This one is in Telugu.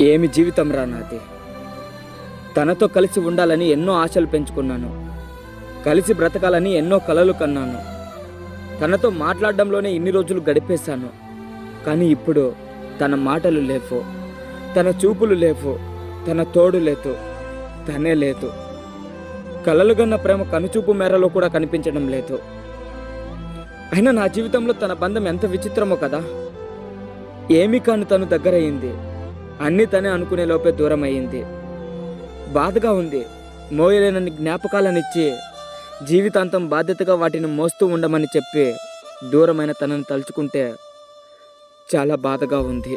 ఏమి జీవితం రా నాది తనతో కలిసి ఉండాలని ఎన్నో ఆశలు పెంచుకున్నాను. కలిసి బ్రతకాలని ఎన్నో కలలు కన్నాను. తనతో మాట్లాడడంలోనే ఇన్ని రోజులు గడిపేశాను. కానీ ఇప్పుడు తన మాటలు లేవు. తన చూపులు లేవు. తన తోడు లేదు. తనే లేదు. కలలుగన్న ప్రేమ కనుచూపు మేరలో కూడా కనిపించడం లేదు. అయినా నా జీవితంలో తన బంధం ఎంత విచిత్రమో కదా. ఏమీ కాని తను దగ్గరయ్యింది అన్నీ తనే అనుకునే లోపే దూరం అయ్యింది బాధగా ఉంది. మోయలేనని జ్ఞాపకాలనిచ్చి జీవితాంతం బాధ్యతగా వాటిని మోస్తూ ఉండమని చెప్పి దూరమైన తనను తలుచుకుంటే చాలా బాధగా ఉంది.